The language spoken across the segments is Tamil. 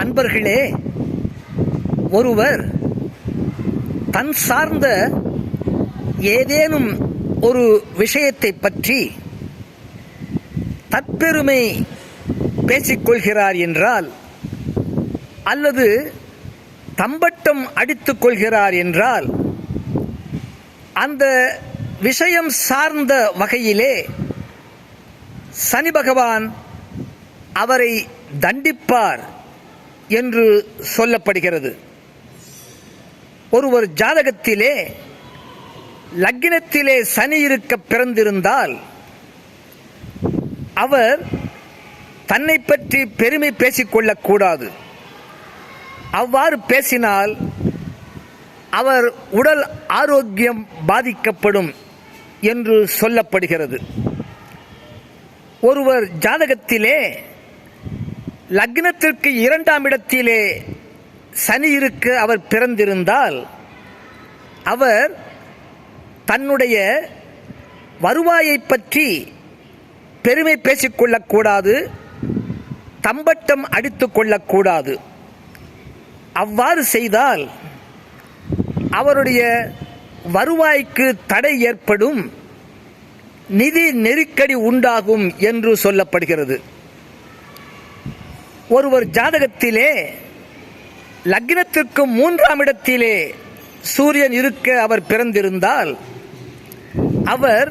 அன்பர்களே ஒருவர் தன் சார்ந்த ஏதேனும் ஒரு விஷயத்தை பற்றி தற்பெருமை பேசிக்கொள்கிறார் என்றால் அல்லது தம்பட்டம் அடித்து கொள்கிறார் என்றால் அந்த விஷயம் சார்ந்த வகையிலே சனி பகவான் அவரை தண்டிப்பார். என்று சொல்லப்படுகிறது. ஒருவர் ஜாதகத்திலே லக்கினத்திலே சனி இருக்க பிறந்திருந்தால் அவர் தன்னை பற்றி பெருமை பேசிக்கொள்ளக்கூடாது அவ்வாறு பேசினால் அவர் உடல் ஆரோக்கியம் பாதிக்கப்படும் என்று சொல்லப்படுகிறது. ஒருவர் ஜாதகத்திலே லக்னத்திற்கு இரண்டாம் இடத்திலே சனி இருக்க அவர் பிறந்திருந்தால் அவர் தன்னுடைய வருவாயை பற்றி பெருமை பேசிக்கொள்ளக்கூடாது தம்பட்டம் அடித்து கொள்ளக்கூடாது. அவ்வாறு செய்தால் அவருடைய வருவாய்க்கு தடை ஏற்படும் நிதி நெருக்கடி உண்டாகும் என்று சொல்லப்படுகிறது. ஒருவர் ஜாதகத்திலே லக்னத்திற்கு மூன்றாம் இடத்திலே சூரியன் இருக்க அவர் பிறந்திருந்தால் அவர்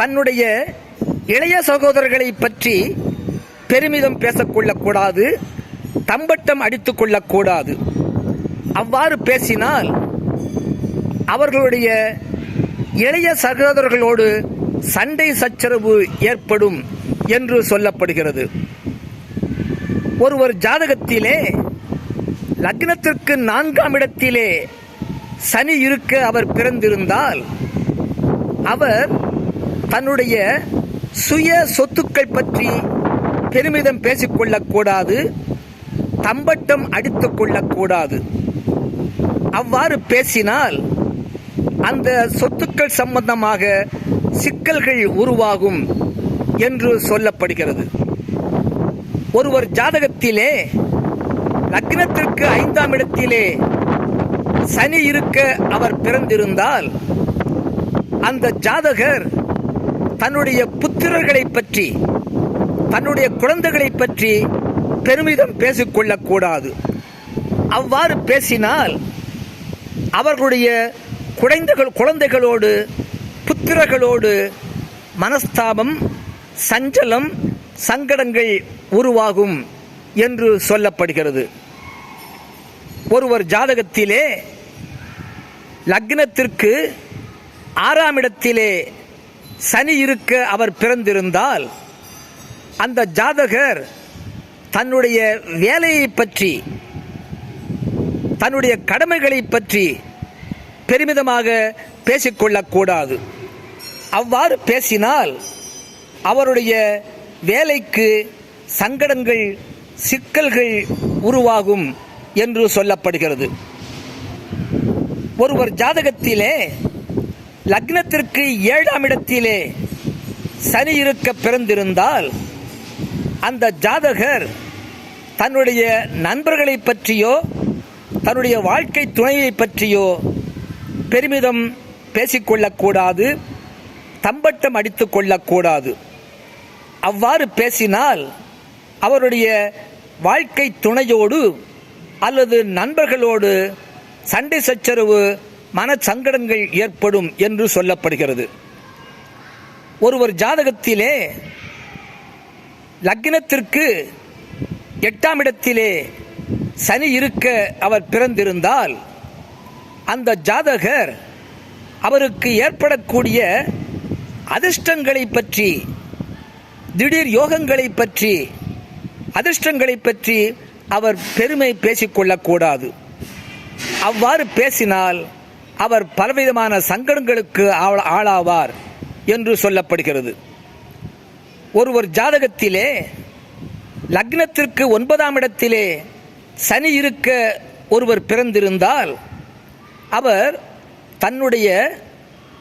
தன்னுடைய இளைய சகோதரர்களை பற்றி பெருமிதம் பேசக்கொள்ளக்கூடாது தம்பட்டம் அடித்து கொள்ளக்கூடாது. அவ்வாறு பேசினால் அவர்களுடைய இளைய சகோதரர்களோடு சண்டை சச்சரவு ஏற்படும் என்று சொல்லப்படுகிறது. ஒருவர் ஜாதகத்திலே லக்னத்திற்கு நான்காம் இடத்திலே சனி இருக்க அவர் பிறந்திருந்தால் அவர் தன்னுடைய சுய சொத்துக்கள் பற்றி பெருமிதம் பேசிக்கொள்ளக்கூடாது தம்பட்டம் அடித்துக் கொள்ளக்கூடாது அவ்வாறு பேசினால் அந்த சொத்துக்கள் சம்பந்தமாக சிக்கல்கள் உருவாகும் என்று சொல்லப்படுகிறது. ஒருவர் ஜாதகத்திலே லக்னத்திற்கு ஐந்தாம் இடத்திலே சனி இருக்க அவர் பிறந்திருந்தால் அந்த ஜாதகர் தன்னுடைய புத்திரர்களை பற்றி தன்னுடைய குழந்தைகளை பற்றி பெருமிதம் பேசிக்கொள்ளக்கூடாது. அவ்வாறு பேசினால் அவர்களுடைய குழந்தைகள் குழந்தைகளோடு புத்திரர்களோடு மனஸ்தாபம் சஞ்சலம் சங்கடங்கள் உருவாகும் என்று சொல்லப்படுகிறது. ஒருவர் ஜாதகத்திலே லக்னத்திற்கு ஆறாம் இடத்திலே சனி இருக்க அவர் பிறந்திருந்தால் அந்த ஜாதகர் தன்னுடைய வேலையை பற்றி தன்னுடைய கடமைகளை பற்றி பெருமிதமாக பேசிக்கொள்ளக்கூடாது. அவ்வாறு பேசினால் அவருடைய வேலைக்கு சங்கடங்கள் சிக்கல்கள் உருவாகும் என்று சொல்லப்படுகிறது. ஒருவர் ஜாதகத்திலே லக்னத்திற்கு ஏழாம் இடத்திலே சனி இருக்க பிறந்திருந்தால் அந்த ஜாதகர் தன்னுடைய நண்பர்களை பற்றியோ தன்னுடைய வாழ்க்கை துணையை பற்றியோ பெருமிதம் பேசிக்கொள்ளக்கூடாது தம்பட்டம் அடித்து கொள்ளக்கூடாது அவ்வாறு பேசினால் அவருடைய வாழ்க்கை துணையோடு அல்லது நண்பர்களோடு சண்டை சச்சரவு மனச்சங்கடங்கள் ஏற்படும் என்று சொல்லப்படுகிறது. ஒருவர் ஜாதகத்திலே லக்னத்திற்கு எட்டாம் இடத்திலே சனி இருக்க அவர் பிறந்திருந்தால் அந்த ஜாதகர் அவருக்கு ஏற்படக்கூடிய அதிர்ஷ்டங்களை பற்றி திடீர் யோகங்களை பற்றி அதிர்ஷ்டங்களை பற்றி அவர் பெருமை பேசிக்கொள்ளக்கூடாது. அவ்வாறு பேசினால் அவர் பலவிதமான சங்கடங்களுக்கு ஆள- ஆளாவார் என்று சொல்லப்படுகிறது. ஒருவர் ஜாதகத்திலே லக்னத்திற்கு ஒன்பதாம் இடத்திலே சனி இருக்க ஒருவர் பிறந்திருந்தால் அவர் தன்னுடைய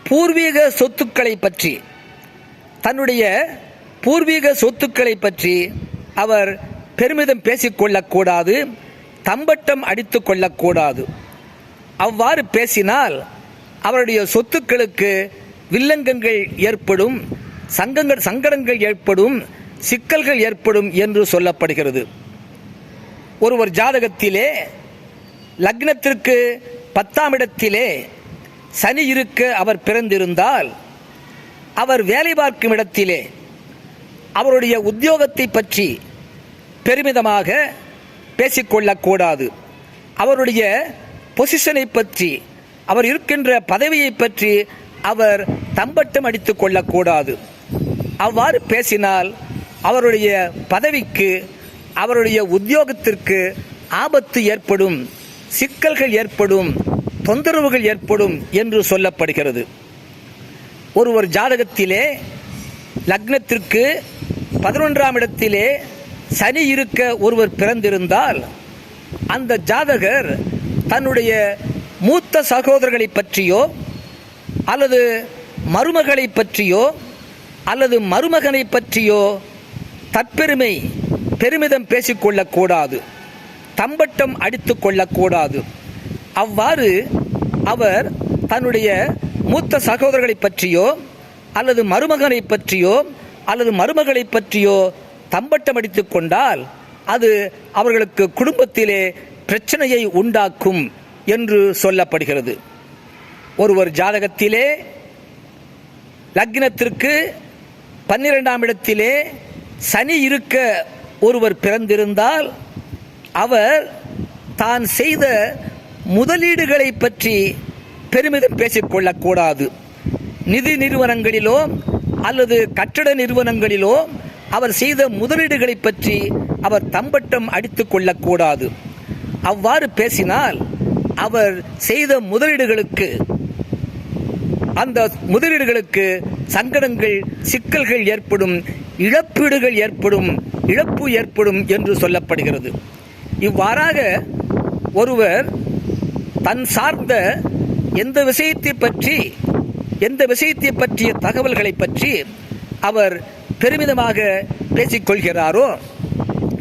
பூர்வீக சொத்துக்களை பற்றி தன்னுடைய பூர்வீக சொத்துக்களை பற்றி அவர் பெருமிதம் பேசிக்கொள்ளக்கூடாது தம்பட்டம் அடித்து கொள்ளக்கூடாது. அவ்வாறு பேசினால் அவருடைய சொத்துக்களுக்கு வில்லங்கங்கள் ஏற்படும் சங்கங்கள் சங்கடங்கள் ஏற்படும் சிக்கல்கள் ஏற்படும் என்று சொல்லப்படுகிறது. ஒருவர் ஜாதகத்திலே லக்னத்திற்கு பத்தாம் இடத்திலே சனி இருக்க அவர் பிறந்திருந்தால் அவர் வேலை பார்க்கும் இடத்திலே அவருடைய உத்தியோகத்தை பற்றி பெருமிதமாக பேசிக்கொள்ளக்கூடாது. அவருடைய பொசிஷனை பற்றி அவர் இருக்கின்ற பதவியை பற்றி அவர் தம்பட்டம் அடித்து கொள்ளக்கூடாது. அவ்வாறு பேசினால் அவருடைய பதவிக்கு அவருடைய உத்தியோகத்திற்கு ஆபத்து ஏற்படும் சிக்கல்கள் ஏற்படும் தொந்தரவுகள் ஏற்படும் என்று சொல்லப்படுகிறது. ஒருவர் ஜாதகத்திலே லக்னத்திற்கு பதினொன்றாம் இடத்திலே சனி இருக்க ஒருவர் பிறந்திருந்தால் அந்த ஜாதகர் தன்னுடைய மூத்த சகோதரர்களை பற்றியோ அல்லது மருமகளை பற்றியோ அல்லது மருமகனை பற்றியோ தற்பெருமை பெருமிதம் பேசிக்கொள்ளக்கூடாது தம்பட்டம் அடித்து கொள்ளக்கூடாது. அவ்வாறு அவர் தன்னுடைய மூத்த சகோதரர்களை பற்றியோ அல்லது மருமகனை பற்றியோ அல்லது மருமகளை பற்றியோ தம்பட்டம் அடித்துக் கொண்டால் அது அவர்களுக்கு குடும்பத்திலே பிரச்சனையை உண்டாக்கும் என்று சொல்லப்படுகிறது. ஒருவர் ஜாதகத்திலே லக்னத்திற்கு பன்னிரெண்டாம் இடத்திலே சனி இருக்க ஒருவர் பிறந்திருந்தால் அவர் தான் செய்த முதலீடுகளை பற்றி பெருமிதம் பேசிக்கொள்ளக்கூடாது நிதி நிறுவனங்களிலோ அல்லது கட்டட நிறுவனங்களிலோ அவர் செய்த முதலீடுகளை பற்றி அவர் தம்பட்டம் அடித்து கொள்ளக்கூடாது. அவ்வாறு பேசினால் அவர் செய்த முதலீடுகளுக்கு அந்த முதலீடுகளுக்கு சங்கடங்கள் சிக்கல்கள் ஏற்படும் இழப்பீடுகள் ஏற்படும் இழப்பு ஏற்படும் என்று சொல்லப்படுகிறது. இவ்வாறாக ஒருவர் தன் சார்ந்த எந்த விஷயத்தை பற்றி எந்த விஷயத்தை பற்றிய தகவல்களை பற்றி அவர் பெருமிதமாக பேசிக்கொள்கிறாரோ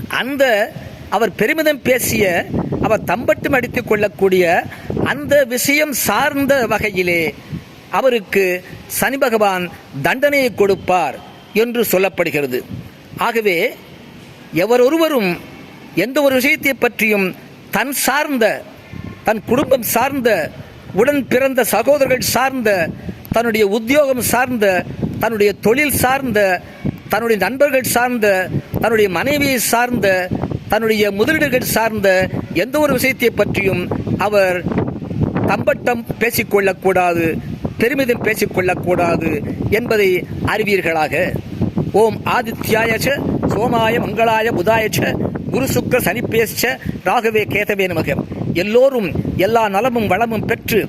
அந்த அவர் பெருமிதம் பேசிய அவர் தம்பட்டும் அடித்துக் கொள்ளக்கூடிய அந்த விஷயம் சார்ந்த வகையிலே அவருக்கு சனி பகவான் தண்டனையை கொடுப்பார் என்று சொல்லப்படுகிறது. ஆகவே எவரொருவரும் எந்த ஒரு விஷயத்தை பற்றியும் தன் சார்ந்த தன் குடும்பம் சார்ந்த உடன் பிறந்த சகோதரர்கள் சார்ந்த தன்னுடைய உத்தியோகம் சார்ந்த தன்னுடைய தொழில் சார்ந்த தன்னுடைய நண்பர்கள் சார்ந்த தன்னுடைய மனைவியை சார்ந்த தன்னுடைய முதலீடுகள் சார்ந்த எந்த ஒரு விஷயத்தை பற்றியும் அவர் தம்பட்டம் பேசிக்கொள்ளக்கூடாது பெருமிதம் பேசிக்கொள்ளக்கூடாது என்பதை அறிவீர்களாக. ஓம் ஆதித்யாயச்ச சோமாய மங்களாய புதாயச்ச குரு சுக்கர சனிப்பேச்ச ராகவே கேதவே நமகம் எல்லோரும் எல்லா நலமும் வளமும் பெற்று